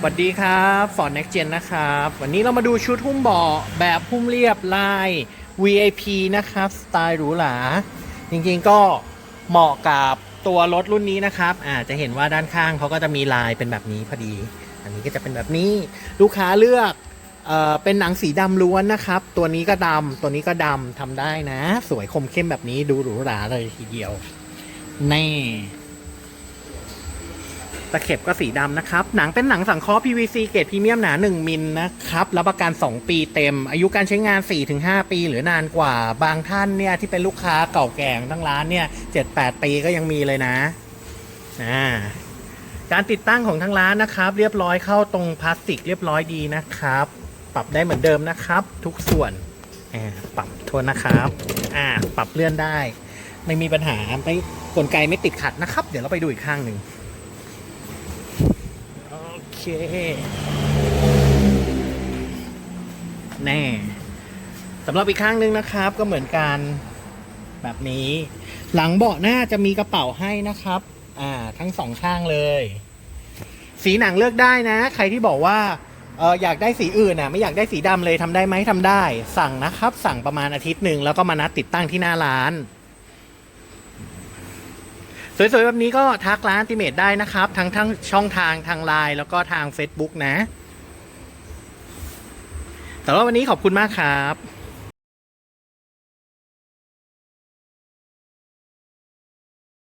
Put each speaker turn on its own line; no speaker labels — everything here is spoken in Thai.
สวัสดีครับฟอร์ด Next Gen นะครับ วันนี้เรามาดูชุดหุ้มเบาะแบบหุ้มเรียบลาย VIP นะครับ สไตล์หรูหรา จริงๆก็เหมาะกับตัวรถรุ่นนี้นะครับ อาจจะเห็นว่าด้านข้างเขาก็จะมีลายเป็นแบบนี้พอดี อันนี้ก็จะเป็นแบบนี้ ลูกค้าเลือกเออเป็นหนังสีดำล้วนนะครับ ตัวนี้ก็ดำตัวนี้ก็ดำทำได้นะ สวยคมเข้มแบบนี้ดูหรูหราเลยทีเดียว นี่ ตะเข็บก็สีดำนะครับ หนังเป็นหนังสังเคราะห์ PVC เกรดพรีเมียมหนา 1 มิลนะครับ รับประกัน 2 ปีเต็ม อายุการใช้งาน 4-5 ปี หรือนานกว่า บางท่านเนี่ยที่เป็นลูกค้าเก่าแก่ทั้งร้านเนี่ย 7-8 ปีก็ยังมีเลยนะอ่าการติดตั้งของทางร้านนะครับ เรียบร้อยเข้าตรงพลาสติกเรียบร้อยดีนะครับ ปรับได้เหมือนเดิมนะครับ ทุกส่วนอ่าปรับโทนนะครับอ่าปรับเลื่อนได้ ไม่มีปัญหาไม่กลไกไม่ติดขัดนะครับ เดี๋ยวเราไปดูอีกข้างหนึ่ง เค แน่สำหรับอีกข้างหนึ่งนะครับ ก็เหมือนกันแบบนี้ หลังเบาะหน้าจะมีกระเป๋าให้นะครับ อ่า ทั้งสองข้างเลย สีหนังเลือกได้นะ ใครที่บอกว่าเอออยากได้สีอื่นน่ะไม่อยากได้สีดำเลยทำได้ไหมทำได้ สั่งนะครับ สั่งประมาณอาทิตย์หนึ่งแล้วก็มานัดติดตั้งที่หน้าร้าน สวยๆ แบบนี้ก็ทักร้านติเมตได้นะครับ ทั้งทั้งช่องทางทางไลน์แล้วก็ทาง Facebook นะแต่ว่าวันนี้ขอบคุณมากครับ